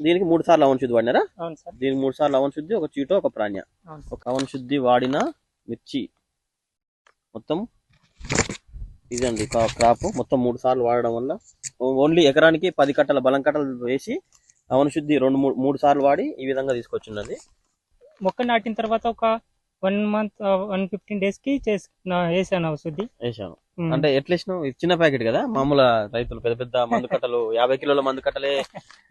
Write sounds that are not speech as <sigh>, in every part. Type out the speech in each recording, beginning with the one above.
దీనికి మూడు సార్లు అవన్ శుద్ధి వాడినారా? దీనికి మూడు సార్లు అవన్ శుద్ధి ఒక చీటో ఒక ప్రాణ్య. ఒక అవన్ శుద్ధి వాడిన మిర్చి. మొత్తం ఇదండి క్రాప్. మొత్తం మూడు సార్లు వాడడం వల్ల ఓన్లీ ఎకరానికి పది కట్టల బలం కట్టలు వేసి అవన్ శుద్ధి రెండు మూడు మూడు సార్లు వాడి ఈ విధంగా తీసుకొచ్చిందండి. మొక్క నాటిన తర్వాత ఒక వన్ మంత్ వన్ ఫిఫ్టీన్ డేస్కి చేసి నా- వేసాను శుద్ధి వేసాను. అంటే ఎట్లా ఇది చిన్న ప్యాకెట్ కదా? మామూలు రైతులు పెద్ద పెద్ద మందు కట్టలు యాభై కిలోల మందు కట్టలే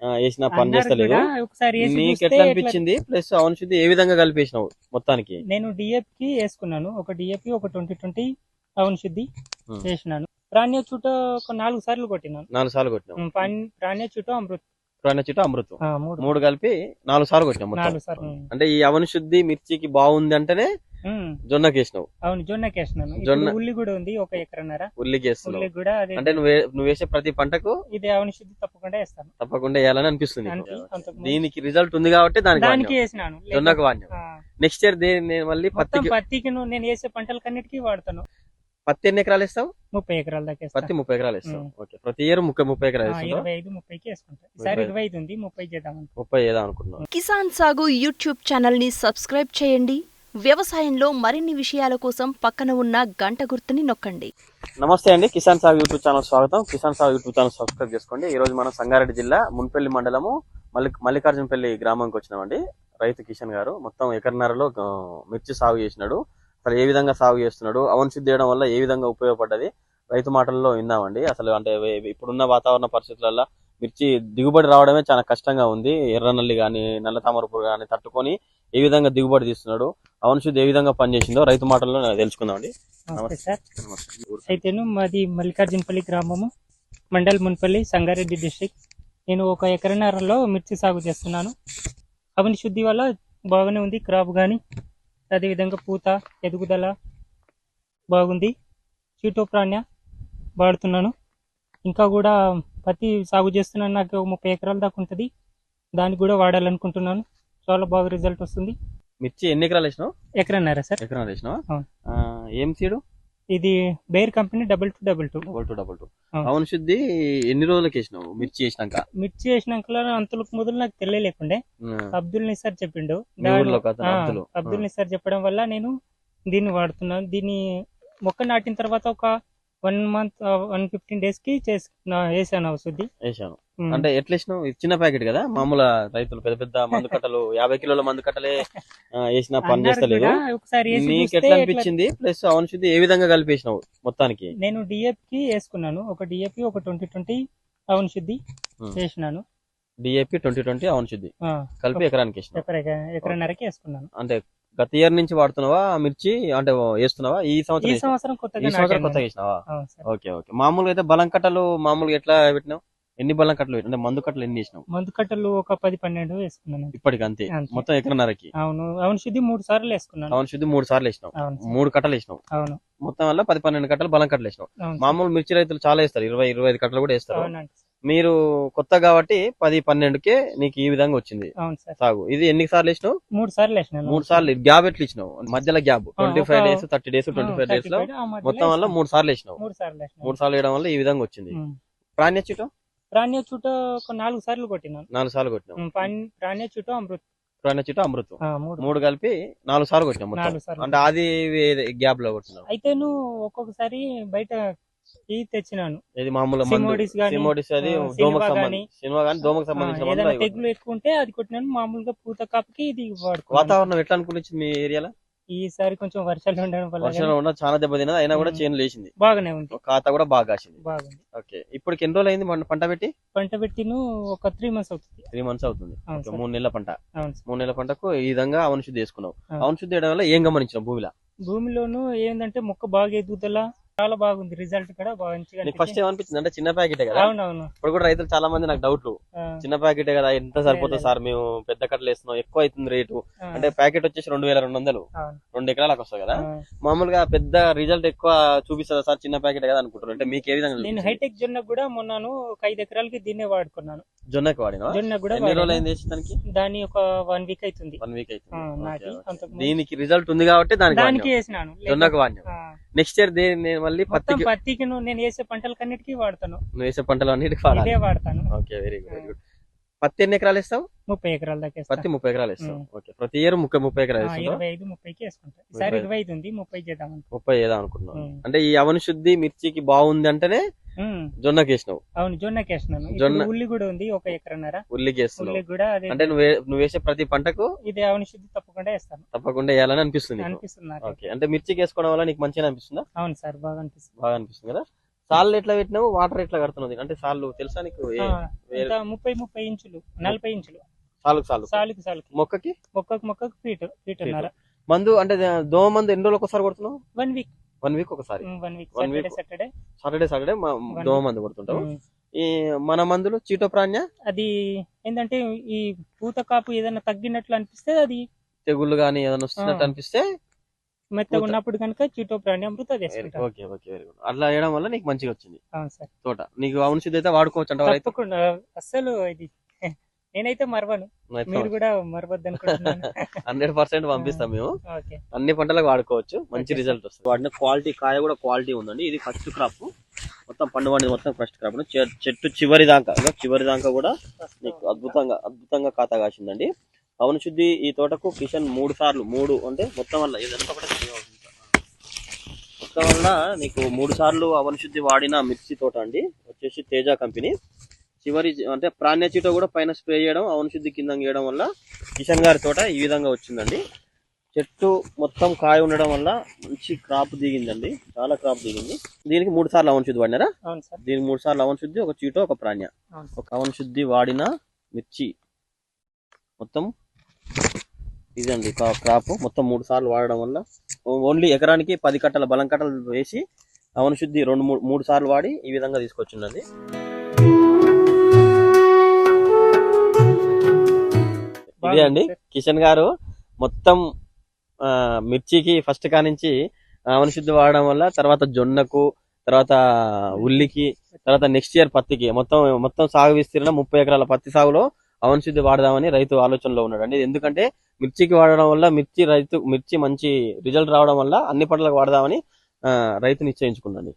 వేసినా పని చేస్తలేదు నీకు ఎట్లా అనిపించింది? ప్లస్ అవన్ శుద్ధి ఏ విధంగా కలిపేసినావు మొత్తానికి? నేను డిఎఫ్కి వేసుకున్నాను. ఒక డిఎఫ్ ఒక ట్వంటీ ట్వంటీ అవును శుద్ధి. వేసినాను. ప్రాణ్య చుట్టూ ఒక నాలుగు సార్లు కొట్టినాను. నాలుగు సార్లు ప్రాణ్- ప్రాణ్య చుట్టూ అమృత్ ప్రాణ చుట్టూ అమృతం. మూడు. కలిపి నాలుగు సార్లు మొత్తం. ఉమ్. అంటే ఈ అవన్ శుద్ధి మిర్చికి బాగుంది అంటేనే జొన్నకి వేసినావు అవును జొన్నకి వేసినాను ఇప్పుడు జొన్న- ఉల్లి కూడా ఉంది ఒక ఎకరన్నర. ఉల్లికి వేస్తున్నావు ఉల్లి కూడా అంటే నువ్వు నువ్వు వేసే ప్రతి పంటకు ఇది అవును శుద్ధి తప్పకుండా వేస్తాను. తప్పకుండా వేయాలని అనిపిస్తుంది దానికి రిజల్ట్ ఉంది కాబట్టి దానికి. వేసినాను. జొన్నకు వాడినావు. నెక్స్ట్ ఇయర్ నేను మళ్ళీ పత్తికి పత్తికి నేను వేసే పంటలకన్నిటికీ వాడతాను. పత్తి ఎన్ని ఎకరాలు వేస్తావు? ముప్పై ఎకరాల దాకా. పత్తి ముప్పై ఎకరాలు ఉం. ఓకే. ప్రతి ఇయర్ ముప్పై ముప్పై ఎకరాలు ఆ, వేస్తావు ఇరవై ఐదు ముప్పైకి వేసుకుంటా. ఈసారి ఇరవై- ఇరవై ఐదు ఉంది ముప్పై చేద్దాం. ముప్పై ఏదో అనుకున్నావు కిసాన్ సాగు యూట్యూబ్ ఛానల్ని సబ్స్క్రైబ్ చేయండి. వ్యవసాయంలో మరిన్ని విషయాల కోసం పక్కన ఉన్న గంట గుర్తుని నొక్కండి. నమస్తే అండి. కిసాన్ సాగు యూట్యూబ్ ఛానల్ స్వాగతం. కిసాన్ సాగు యూట్యూబ్ ఛానల్ సబ్స్క్రైబ్ చేసుకోండి. ఈ రోజు మనం సంగారెడ్డి జిల్లా మున్పల్లి మండలము మల్లి మల్లికార్జునపల్లి గ్రామంకి వచ్చినామండి. రైతు కిషన్ గారు మొత్తం ఎకరన్నరలో మిర్చి సాగు చేసినాడు. అసలు ఏ విధంగా సాగు చేస్తున్నాడు అవన్ శుద్ధి చేయడం వల్ల ఏ విధంగా ఉపయోగపడ్డది రైతు మాటల్లో విన్నామండి అసలు అంటే ఇప్పుడున్న వాతావరణ పరిస్థితులలో మిర్చి దిగుబడి రావడమే చాలా కష్టంగా ఉంది. ఎర్రనల్లి కానీ నల్ల తామరపురు కానీ తట్టుకొని ఏ విధంగా దిగుబడి తీస్తున్నాడు అవన్ శుద్ధి ఏ విధంగా పనిచేసిందో రైతు మాటల్లో తెలుసుకుందామండి. అయితేను మాది మల్లికార్జునపల్లి గ్రామము మండల్ మున్పల్లి సంగారెడ్డి డిస్ట్రిక్ట్ నేను ఒక ఎకరన్నరలో మిర్చి సాగు చేస్తున్నాను. అవని శుద్ధి వల్ల బాగానే ఉంది క్రాప్ కానీ అదేవిధంగా పూత ఎదుగుదల బాగుంది. చీటోప్రాణ్య వాడుతున్నాను. ఇంకా కూడా పత్తి సాగు చేస్తున్నాను నాకు ముప్పై ఎకరాల దాకా ఉంటుంది. దానికి కూడా వాడాలనుకుంటున్నాను. చాలా బాగా రిజల్ట్ వస్తుంది. మిర్చి ఎన్ని ఎకరాలు వేసినావు? ఎకరన్నర సార్. ఎకరాలు వేసినావా? ఏం సీడు? ఇది Bayer company double two double two. Double two double two. అవును. శుద్ధి ఎన్ని రోజులకి వేసినావు? మిర్చి వేసినాక? మిర్చి వేసినాక అంతలకు మొదలు నాకు తెలియలేకుండే. అబ్దుల్ నిసార్ చెప్పిండు. అబ్దుల్. నిసార్ చెప్పడం వల్ల నేను దీన్ని వాడుతున్నాను. దీన్ని మొక్క నాటిన తర్వాత ఒక వన్ మంత్ వన్ ఫిఫ్టీన్ డేస్కి చేసి నా- వేసాను శుద్ధి. వేసాను. అంటే ఎట్లా ఇది చిన్న ప్యాకెట్ కదా? మామూలు రైతులు పెద్ద పెద్ద మందు <laughs> కట్టలు యాభై కిలోల మందు కట్టలే వేసినా పని చేస్తలేదు నీకు ఎట్లా అనిపించింది? ప్లస్ అవన్ శుద్ధి ఏ విధంగా కలిపేసినావు మొత్తానికి? నేను డిఎఫ్కి వేసుకున్నాను. ఒక డిఎఫ్ ఒక ట్వంటీ ట్వంటీ అవును శుద్ధి. వేసినాను. డిఏపి ట్వంటీ ట్వంటీ అవన్ శుద్ధి. కలిపి ఎకరానికి వేసినావు. ఎకర ఎకరన్నరకి వేసుకున్నాను. అంటే గత ఇయర్ నుంచి వాడుతున్నావా మిర్చి అంటే వేస్తున్నావా? ఈ సంవత్సరం ఈ కొత్తగా సంవత్సరం. కొత్తగా వేసినావా. Okay okay. మామూలుగా అయితే బలం కట్టలు మామూలుగా ఎట్లా పెట్టినావు? ఎన్ని బలం కట్టలు? అంటే మందు కట్టలు ఎన్ని వేసినావు మందు కట్టలు ఒక పది పన్నెండు వేసుకున్నాను. ఇప్పటికి అంతే. మొత్తం ఎకరన్నరకి? అవును. అవును శుద్ధి మూడు సార్లు వేసుకున్నాను. అవన్ శుద్ధి మూడు సార్లు వేసినావు. మూడు కట్టలు వేసినావు. అవును. మొత్తం వల్ల పది పన్నెండు కట్టలు బలం కట్టలు వేసినావు. మామూలు మిర్చి రైతులు చాలా వేస్తారు. ఇరవై ఇరవై ఐదు కట్టలు కూడా వేస్తారు. మీరు కొత్త కాబట్టి పది పన్నెండుకే నీకు ఈ విధంగా వచ్చింది. సాగు. ఇది ఎన్ని సార్లు వేసినావు? మూడు సార్లు వేసినాను. మూడు సార్లు. గ్యాప్ ఎట్లా ఇచ్చినావు? మధ్యలో gap. Twenty five days thirty days twenty five డేస్లో 35 ఆ మధ్యలో మొత్తం వల్ల. మూడు సార్లు వేసినావు. మూడు సార్లు వేయడం వల్ల ఈ విధంగా వచ్చింది. ఉం. ప్రాణ్య చుట్టూ ప్రాణ్య ఒక నాలుగు సార్లు కొట్టినాను. నాలుగు సార్లు కొట్టినావు. ఉం, ప్రాణ్- ప్రాణ్య చుట్టూ అమృత్. ప్రాణ్య చుట్టూ అమృతం. ఆ, మూడు. మూడు కలిపి నాలుగు సార్లు కొట్టినావు మొత్తం. నాలుగు సార్లు. అంటే అది గ్యాప్లో కొట్టినావు. అయితే నువ్వు ఒక్కొక్కసారి బయట తెచ్చినాను. ఇది మామూలు మందు? సిమోడిస్ గాని, సిమోడిస్ అది ఆ, దోమకు సినిమా సంబంధించి గాని, సినిమా కానీ దోమకు ఆ, సంబంధించిన ఏదైనా మందులు అవి తెగులు ఎక్కువ ఉంటే అది కొట్టినాను. మామూలుగా పూత కాపుకి ఇది వాతావరణం ఎట్లా అనుకునిచ్చింది మీ ఏరియాలో? ఈసారి కొంచెం వర్షాలు ఉండడం వల్ల వర్షంలో ఉన్న చాలా దెబ్బ తినది అయినా కూడా. చేను లేచింది. బాగానే ఉంది. ఖాతా కూడా బాగా కాసింది. బాగుంది. ఓకే. ఇప్పటికి ఎన్ని రోజులు అయింది పంట- పంట పెట్టి? పంట పెట్టిను ఒక త్రీ మంత్స్ అవుతుంది. త్రీ మంత్స్ అవుతుంది. మూడు నెలల పంట. మూడు నెలల పంటకు ఈ విధంగా అవన్ శుద్ధి చేసుకున్నావు. ఆ. అవన్ శుద్ధి చేయడం వల్ల ఏం గమనించినావు భూమిలో? భూమిలోను ఏంటంటే మొక్క బాగా ఎదుగుదల చాలా బాగుంది. రిజల్ట్ కూడా మంచిగా ఫస్ట్. ఏమనిపించింది? అంటే చిన్న ప్యాకెటే కదా? అవునవును. ఇప్పుడు కూడా రైతులు చాలా మంది నాకు డౌట్లు. చిన్న ప్యాకెటే కదా? ఎంత సరిపోతుంది. సార్? మేము పెద్ద కట్టలు వేస్తున్నాం. ఎక్కువ అవుతుంది రేటు. అంటే ప్యాకెట్ వచ్చేసి రెండు వేల రెండు వందలు. రెండు ఎకరాలకు వస్తుంది కదా? మామూలుగా పెద్ద రిజల్ట్ ఎక్కువ చూపిస్తుందా సార్? చిన్న ప్యాకెట్ కదా అనుకుంటున్నారు. అంటే మీకు ఏ విధంగా నేను? హైటెక్ జొన్న కూడా మొన్నను ఒక ఐదు ఎకరాలకి దీన్నే వాడుకున్నాను. జొన్నకి వాడినా జొన్న కూడా ఎన్ని రోజులు వాడాను. అయింది దానికి? దాని ఒక వన్ వీక్ అవుతుంది. వన్ వీక్ అవుతుంది. దీనికి రిజల్ట్ ఉంది కాబట్టి దానికి దానికి. వేసినాను. జొన్నకు వాడినావు? ఆ, నెక్స్ట్ ఇయర్ నేను మళ్ళీ మొత్తం పత్తికి నేను వేసే పంటలకన్నిటికీ వాడతాను. నువ్వు వేసే పంటలు అన్నిటికి వాడతాను. ఓకే వెరీ గుడ్ గుడ్ పత్తి ఎన్ని ఎకరాలు వేస్తావు? ముప్పై ఎకరాల దాకా. పత్తి ముప్పై ఎకరాలు వేస్తావు. ఉమ్. ఓకే ప్రతి ఇయర్ ముప్పై ముప్పై ఎకరాలు ఇరవై ఐదు ముప్పైకి ఈసారి ఇరవై- ఐదు ఉంది ముప్పై చేద్దాం ముప్పై ఏదా అనుకున్నావు ఉమ్. అంటే ఈ అవని శుద్ధి మిర్చికి బాగుంది అంటేనే. జొన్నకి వేసినావు అవును జొన్నకి వేసినాను ఇప్పుడు జొన్న- ఉల్లి కూడా ఉంది ఒక ఎకరన్నర. ఉల్లికి వేస్తున్నావు ఉల్లి కూడా అదే అంటే నువ్వు నువ్వు వేసే ప్రతి పంటకు ఇది అవని శుద్ధి తప్పకుండా వేస్తాను. తప్పకుండా వేయాలని అనిపిస్తుంది. అనిపిస్తుంది ఓకే. అంటే మిర్చికి వేసుకోవడం వల్ల నీకు మంచిగా అనిపిస్తుందా? అవును సార్ బాగా అనిపిస్తుంది. బాగా అనిపిస్తుంది కదా? సార్లు ఎట్లా పెట్టినావు? వాటర్ ఎట్లా కడుతున్నావు అంటే సార్లు తెలుసా నీకు? ముప్పై ముప్పై ఇంచులు నలభై ఇంచులు. సాలుకు సాలు సాలుకి సాలుకి. మొక్కకి? మొక్కకు మొక్కకు ఫీట్ ఫీట్. ఉన్నారు మందు అంటే దోమ మందు ఎన్ని రోజులు ఒకసారి కొడుతున్నావు? One week. వన్ వీక్ ఒకసారి. One week. Saturday. Saturday Saturday Saturday మా- One దోమ. మందు కొడుతుంటావు ఈ మన మందులు చీటోప్రాన్య? అది ఏంటంటే ఈ పూత కాపు ఏదైనా తగ్గినట్లు అనిపిస్తే అది తెగుళ్ళు గానీ ఏదైనా వస్తున్నట్టు. అనిపిస్తే మెత్తగా. ఉన్నప్పుడు కనుక చిటో ప్రాణి అమృత ఓకే ఓకే వెరీ గుడ్ అట్లా వేయడం వల్ల నీకు మంచిగా వచ్చింది. తోట. నీకు అవును సిద్ధ అయితే వాడుకోవచ్చు అంటే తప్పకుండా. అస్సలు ఇది నేనైతే మరవను. మీరు కూడా మరవద్దు అనుకుంటున్నాను హండ్రెడ్ పర్సెంట్ పంపిస్తాం <laughs> మేము. అన్ని పంటలకు వాడుకోవచ్చు. మంచి. రిజల్ట్ వస్తుంది. వాడిన క్వాలిటీ కాయ కూడా క్వాలిటీ ఉందండి. ఇది ఫస్ట్ క్రాప్. మొత్తం పండు పండి మొత్తం ఫస్ట్ క్రాప్. చెట్టు చివరి దాకా చివరి దాకా కూడా నీకు అద్భుతంగా అద్భుతంగా ఖాతా కాసిందండి. పవన్ శుద్ధి ఈ తోటకు కిషన్ మూడు సార్లు మూడు అంటే మొత్తం వల్ల. మొత్తం వల్ల నీకు మూడు సార్లు అవన్ శుద్ధి వాడిన మిర్చి తోట అండి. వచ్చేసి తేజ కంపెనీ. చివరి అంటే ప్రాణ్య చీట కూడా పైన స్ప్రే చేయడం అవన్ శుద్ధి కింద గీయడం వల్ల కిషన్ గారి తోట ఈ విధంగా వచ్చిందండి. చెట్టు మొత్తం కాయ ఉండడం వల్ల మంచి క్రాప్ దిగిందండి. చాలా క్రాప్ దిగింది. దీనికి మూడు సార్లు అవన్ శుద్ధి వాడినారా? దీనికి మూడు సార్లు అవన్ శుద్ధి ఒక చీటో ఒక ప్రాణ్య. ఒక అవన్ శుద్ధి వాడిన మిర్చి. మొత్తం ఇదండి క్రాప్. మొత్తం మూడు సార్లు వాడడం వల్ల ఓన్లీ ఎకరానికి పది కట్టల బలం కట్టలు వేసి అవన్ శుద్ధి రెండు మూడు మూడు సార్లు వాడి ఈ విధంగా తీసుకొచ్చిందండి. ఇదే అండి. కిషన్ గారు మొత్తం ఆ, మిర్చికి ఫస్ట్ కానించి ఆవనశుద్ధి వాడడం వల్ల తర్వాత జొన్నకు తర్వాత ఉల్లికి తర్వాత నెక్స్ట్ ఇయర్ పత్తికి మొత్తం మొత్తం సాగు విస్తీర్ణం ముప్పై ఎకరాల పత్తి సాగులో అవన్శుద్ధి వాడదామని రైతు ఆలోచనలో ఉన్నాడు అండి. ఎందుకంటే మిర్చికి వాడడం వల్ల మిర్చి రైతు మిర్చి మంచి రిజల్ట్ రావడం వల్ల అన్ని పంటలకు వాడదామని ఆ, రైతు నిశ్చయించుకున్నాను